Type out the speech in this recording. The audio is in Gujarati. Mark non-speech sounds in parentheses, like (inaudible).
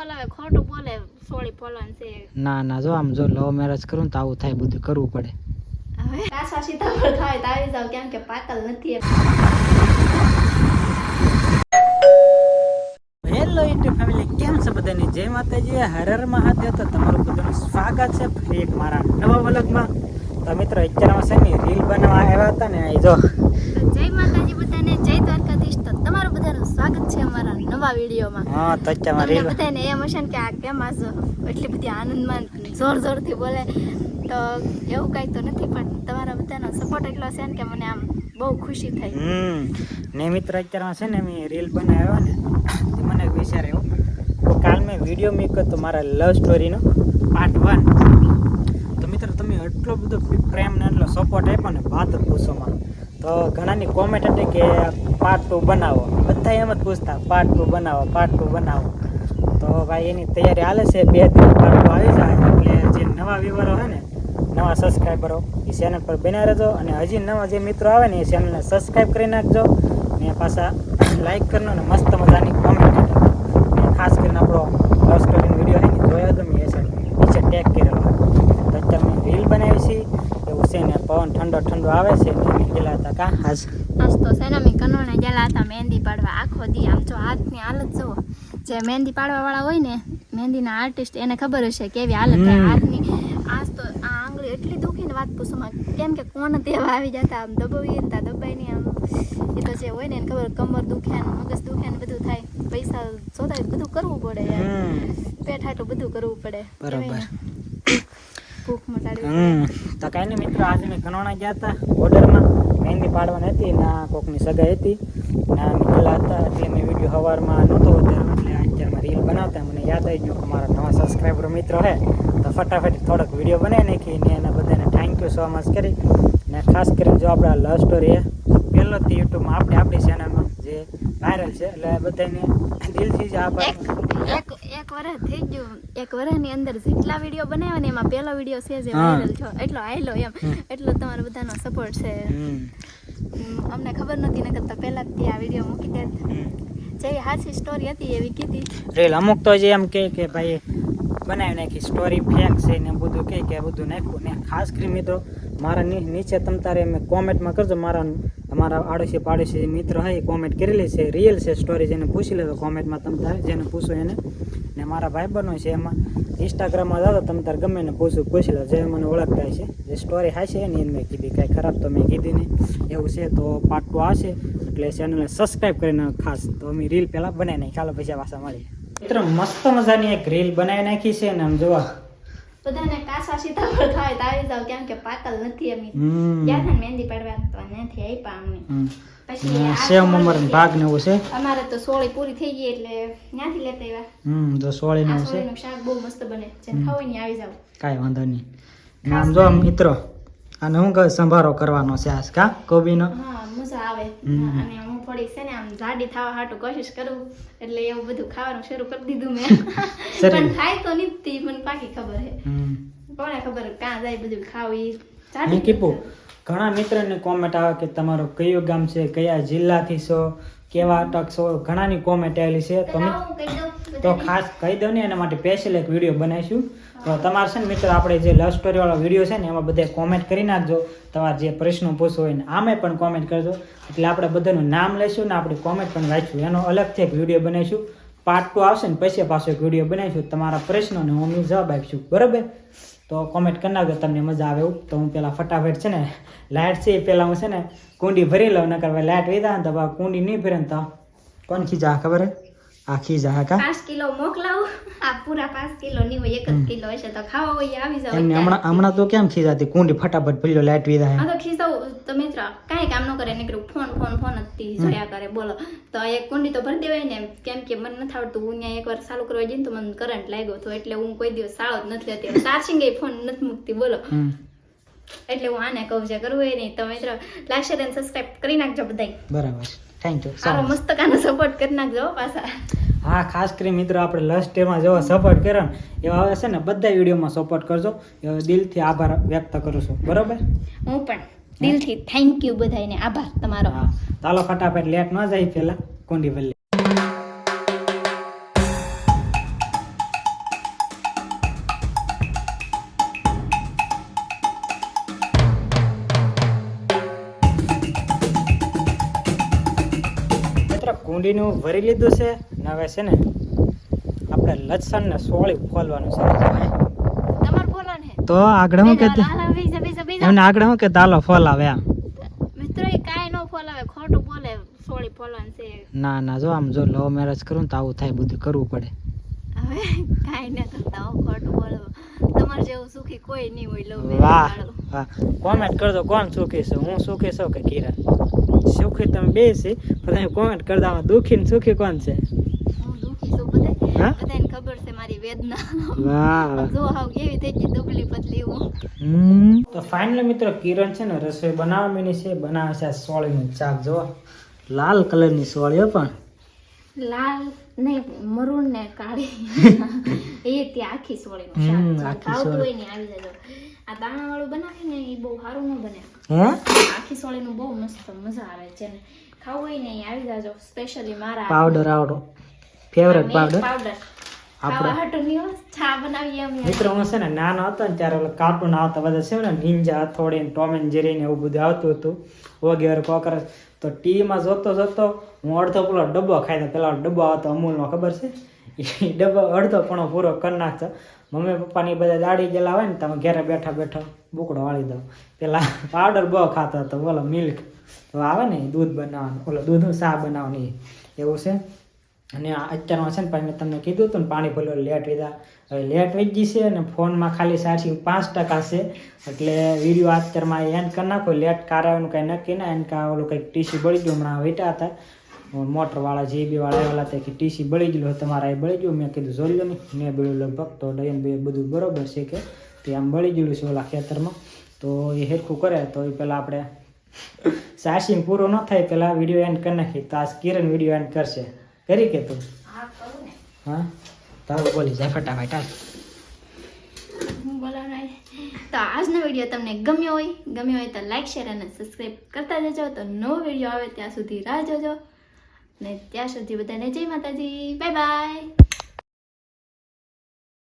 ફોલાવે ખોટું બોલે સોળી ફોલવાનું છે. ના ના જો આમ જો લવ મેરેજ કરું તો આવું થાય બધું કરવું પડે. હવે કાસા સીતાફળ ખાય તો આવી જાવ કેમ કે પાકલ નથી હેલો યુટ્યુબ ફેમિલી કેમ છે બધાની? જય માતાજી હરર હર મહાદેવ. તો તમારું બધાનું સ્વાગત છે ફરી એક મારા નવા વ્લોગમાં. તો મિત્રો અત્યારમાં છે ને રીલ બનાવવા આવ્યા હતા ને જો. જય માતાજી બધાને જય દ્વારકાધીશ તો તમારું બધાનું સ્વાગત છે અમારા નવા વિડીયોમાં. હા તો અત્યારમાં બધાને એમ હશે ને કે આ કેમ આજ એટલી બધી આનંદમાં જોર જોરથી બોલે. તો એવું કાંઈ તો નથી પણ તમારા બધાનો સપોર્ટ એટલો છે ને કે મને આમ બહુ ખુશી થઈ. હમ. ને મિત્ર અત્યારમાં છે ને મેં રીલ બનાવ્યો ને મને વિચાર એવો તો કાલ મેં વીડિયો મેક તો મારા લવ સ્ટોરીનો પાર્ટ વન તો મિત્રો તમે એટલો બધો પ્રેમ ને એટલો સપોર્ટ આપ્યો ને વાત જ પૂછોમાં તો ઘણાની કોમેન્ટ હતી કે પાર્ટ ટુ બનાવો. બધા એમ જ પૂછતા પાર્ટ ટુ બનાવો પાર્ટ ટુ બનાવો. તો ભાઈ એની તૈયારી હાલે છે, બે દિવસ પાર્ટ ટુ આવી જાય. એટલે જે નવા વ્યૂવરો હોય ને, નવા સબસ્ક્રાઈબરો એ ચેનલ પર બન્યા રહેજો. અને હજી નવા જે મિત્રો આવે ને, એ ચેનલને સબસ્ક્રાઈબ કરી નાખજો. ને પાછા લાઈક કરનો અને મસ્ત મજાની કોમેન્ટ કરજો. ખાસ કરીને આપણો લવ સ્ટોરીનો વીડિયો જોયો તો મેં એ છે ટેગ કરેલો. તો અત્યારે મેં રીલ બનાવી છે. છે ને પવન ઠંડો ઠંડો આવે છે ને મેં ગયેલા હતા કા? હાજ આજ તો સેનામી કનોણે ગયેલા હતા મહેંદી પાડવા. આખો દી આમ જો હાથની હાલત જુઓ. જે મહેંદી પાડવા વાળા હોય ને મહેંદીના આર્ટિસ્ટ એને ખબર હશે કેવી હાલત હાથની આજ તો આ આંગળી એટલી દુખી ને વાત પૂછો કેમ કે કોણ તેવા આવી જતા? આમ દબાવીએ ને તા દબાઈ નહીં આમ. એ તો જે હોય ને એને ખબર કમર દુખ્યા ને મગજ દુખ્યા ને બધું થાય. પૈસા જોતા બધું કરવું પડે પેટ હાટું બધું કરવું પડે. બરાબર. ભૂખ મટાડી હમ તો કાંઈ નહીં મિત્રો આજે મેં ઘણોણા ગયા હતા ઓર્ડરમાં મહેંદી પાડવાની હતી ના કોકની સગાઈ હતી. ના અમે હતા એટલે મેં વીડિયો સવારમાં નહોતો ઉતાર્યો એટલે અત્યારમાં રીલ બનાવતા. મને યાદ આવી ગયું કે મારા નવા સબસ્ક્રાઈબર મિત્રો હે તો ફટાફટ થોડોક વીડિયો બનાવી નાખી ને એના બધાને થેન્ક યુ સો મચ કરી. ને ખાસ કરીને જો આપણે લવ સ્ટોરી પહેલો જ યુટ્યુબમાં આપણે આપણી ચેનલમાં વાયરલ છે એટલે બધાને દિલથી જ આભાર. એક એક વર્ષ થઈ ગયું એક વર્ષની અંદર જેટલા વીડિયો બનાવ્યા ને એમાં પહેલો વીડિયો છે જે. વાયરલ થયો. એટલો આયલો એમ. એટલો તમારો બધાનો સપોર્ટ છે. અમને ખબર નથી નકર તો પહેલા જ આ વીડિયો મૂકી દે. જે હાચી સ્ટોરી હતી એવી કીધી. રેલ અમુક તો જે એમ કે કે ભાઈ બનાવી નાખી સ્ટોરી ફેક છે ને બધું કહે કે બધું નાખ્યું. ને ખાસ કરી મિત્રો, મારા નીચે તમ તારે મેં કોમેન્ટમાં કરજો, મારા અમારા આડોશી પાડોશી મિત્ર હોય એ કોમેન્ટ કરેલી છે રિયલ છે સ્ટોરી જેને પૂછી લેજો કોમેન્ટમાં તમ તારે જેને પૂછો એને. ને મારા ભાઈ બનો છે એમાં ઇન્સ્ટાગ્રામમાં જાઓ તમ તારે ગમે એને પૂછું, પૂછી લો જે મને ઓળખતા છે જે સ્ટોરી હાશે એની મેં કીધી, કાંઈ ખરાબ તો મેં કીધી નહીં. એવું છે, તો પાર્ટ ટુ આવશે એટલે ચેનલને સબસ્ક્રાઈબ કરીને ખાસ, તો અમે રીલ પહેલાં બનાવી નાખી. ચાલો, પૈસા પાછા મળીએ. મિત્રો મસ્ત મજાની એક રીલ બનાવી નાખી છે ને આમ જોવા. બધાને કાસા સીતાફળ ખાય તો આવી જાવ કેમ કે પાકલ નથી એમ. ગયા ને મહેંદી પાડવા તો નથી પછી સેવ સોળી મમર ભાગ ને એવું છે? અમારે તો સોળી પૂરી થઈ ગઈ એટલે ત્યાંથી લેતા આવ્યા હમ જો સોળી ને છે. શાક બહુ મસ્ત બને. ખાવું ને આવી જાવ. કાંઈ વાંધો નહીં. આમ જો મિત્રો અને હું સંભારો કરવાનો છે આજ કા? કોબીનો? હા મજા આવે. અને હું થોડીક છે ને આમ જાડી થવા હાટું કોશિશ કરું એટલે એવું બધું ખાવાનું શરૂ કરી દીધું મેં. (laughs) પણ ખાય તો નથી મને પાકી ખબર હે. કોને ખબર ક્યાં જાય બધું ખાવી જાડી કીપું ઘણા મિત્રને કોમેન્ટ આવે કે તમારો કયો ગામ છે કયા જિલ્લાથી છો? કેવા અટક ઘણાની કોમેન્ટ આવેલી છે. તો મિત- હું કહી દઉં તો ખાસ કહી દઉં ને એના માટે સ્પેશિયલ એક વીડિયો બનાવીશું. તો તમારે છે ને મિત્રો આપણે જે લવ સ્ટોરીવાળો વીડિયો છે ને એમાં બધે કોમેન્ટ કરી નાખજો. તમારે જે પ્રશ્નો પૂછવો હોય ને આમે પણ કોમેન્ટ કરજો. એટલે આપણે બધાનું નામ લઈશું ને આપણી કોમેન્ટ પણ વાંચશું. એનો અલગથી એક વીડિયો બનાવીશું. પાર્ટ ટુ આવશે ને પછી પાછો એક વીડિયો બનાવીશું. તમારા પ્રશ્નોને હું જવાબ આપીશું. બરાબર? તો કોમેન્ટ કરી નાખજો તમને મજા આવે એવું. તો હું પેલા ફટાફટ છે ને લાઇટ છે એ પેલા હું છે ને કુંડી ભરી લઉં નકર ભાઈ લાઇટ વીધા ને તો કુંડી નહીં ભરે તો કોણ ખીજા ખબર હે? આ ખીજા હા કા? પાંચ કિલો મોકલાવું. આ પૂરા પાંચ કિલો નહીં હોય એક જ કિલો હશે તો ખાવા હોય આવી જાવ એમને હમણાં હમણાં તો કેમ ખીજાતી? કુંડી ફટાફટ ભરી લો લાઇટ વીધા આ તો ખીસાવ તો મિત્ર કાંઈ કામ ન કરે નીકળ્યું ફોન ફોન ફોન જ જોયા કરે બોલો. તો એક કુંડી તો ભરી દેવાય ને કેમ કે મને નથી આવડતું. હું ત્યાં એકવાર ચાલુ કરવા જઈને તો મને કરંટ લાગ્યો હતો એટલે હું કોઈ દિવસ જ નથી લેતી. ચાર્જિંગ ફોન નથી મૂકતી બોલો. એટલે હું આને કહું છે કરવું એ નહીં. તો મિત્ર લાઈક શેર અને સબસ્ક્રાઇબ કરી નાખજો બધાય. બરાબર. થેન્ક યુ સારો મસ્તકાનો સપોર્ટ કરી નાખજો પાછા. હા ખાસ કરી મિત્રો આપણે લસ્ટ ડેમાં જેવા સપોર્ટ કર્યો ને એવા હવે છે ને બધા વિડીયોમાં સપોર્ટ કરજો. દિલથી આભાર વ્યક્ત કરું છું. બરાબર? હું પણ. દિલથી થેન્ક યુ બધાને આભાર તમારો. ચાલો ફટાફટ લેટ ન જાય પેલા કોંડી વલ્લી. કુંડીનું ભરી લીધું છે નવે છે ને આપણે લસણ ને સોળી ફોલવાનું છે. તો આગળ હું કહેતી એમને આગળ હું કે તાલો ફોલાવે આમ મિત્રો એ કાંઈ ન ફોલાવે ખોટું બોલે સોળી ફોલવાનું છે. ના ના જો આમ જો લવ મેરેજ કરું તો આવું થાય બધું કરવું પડે. હવે કાંઈ ન કરતા હો ખોટું બોલો. તમારે જેવું સુખી કોઈ નહીં હોય લવ વાહ વાહ. કોમેન્ટ કરજો કોણ સુખી છે હું સુખી છું કે કિરણ? સુખી તમે બે છે પણ તમે કોમેન્ટ કરતા દુખી ને સુખી કોણ છે? હું દુખી છું બધા? બધાને વેદના. (laughs) જો હાવ કેવી થઈ ગઈ દુબળી પતલી હું. તો ફાઇનલી મિત્રો કિરણ છે ને રસોઈ બનાવવાની છે. બનાવે છે સોળીનું શાક જો. લાલ કલરની સોળીઓ પણ. લાલ નહીં મરૂન ને કાળી. (laughs) એ ત્યાં આખી સોળીનું શાક. આખી સોળી. હોય ને આવી જજો આ દાણા વાળું બનાવે ને એ બહુ સારું ન બને. આખી આખી સોળીનું બહુ મસ્ત મજા આવે છે ને. ખાવું હોય ને આવી જાજો સ્પેશિયલી મારા પાવડર આવડો. ફેવરેટ પાવડર પાવડર મિત્રો હું છે ને નાનો હતો ને ત્યારે ઓલા કાર્ટૂન આવતા બધા છે ને નિંજા હથોડી ને ટોમ એન્ડ જેરી ને એવું બધું આવતું હતું. વગેરે કોકરસ તો ટીવીમાં જોતો જોતો હું અડધો પેલો ડબ્બો ખાઈ પેલા ડબ્બો આવતો અમૂલનો ખબર છે? એ ડબ્બો અડધો પણ પૂરો કરી નાખતો. મમ્મી પપ્પાની બધા દાડી ગયેલા હોય ને તમે ઘરે બેઠા બેઠા બુકડો વાળી દો પેલા પાવડર બહુ ખાતો હતો બોલો મિલ્ક તો આવે ને દૂધ બનાવવાનું ઓલો દૂધનું શા બનાવવાનું. એવું છે? અને અત્યારમાં છે ને પછી મેં તમને કીધું હતું ને, પાણી ભલે લેટ લીધા હવે લેટ વેચી છે અને ફોનમાં ખાલી સાચી પાંચ ટકા છે. એટલે વીડિયો અત્યારમાં એન્ડ કરી નાખો. લેટ કારાવાનું કંઈ નક્કી ના, એને કાં ઓલું કંઈક ટીસી બળી ગયું હમણાં વેટા હતા. મોટરવાળા જીબી વાળા આવેલા હતા કે ટીસી બળી ગયેલું તમારા એ બળી ગયું. મેં કીધું, જોઈ લો ને. મેં બળ્યું લગભગ તો ડયન બે બધું બરોબર છે કે તે આમ બળી ગયેલું છે ઓલા ખેતરમાં. તો એ હેરખું કરે, તો એ પહેલાં આપણે ચાર્જિંગ પૂરો ન થાય પહેલાં વીડિયો એન્ડ કરી નાખી તો આ કિરણ વીડિયો એન્ડ કરશે. કરી કે તું? હા તારું બોલી જાય ફટાફટ હાલ. તો આજનો વીડિયો તમને ગમ્યો હોય ગમ્યો હોય તો લાઈક શેર અને સબસ્ક્રાઈબ કરતા જજો. તો નવો વીડિયો આવે ત્યાં સુધી રાહ જોજો. ને ત્યાં સુધી બધાને જય માતાજી. Bye bye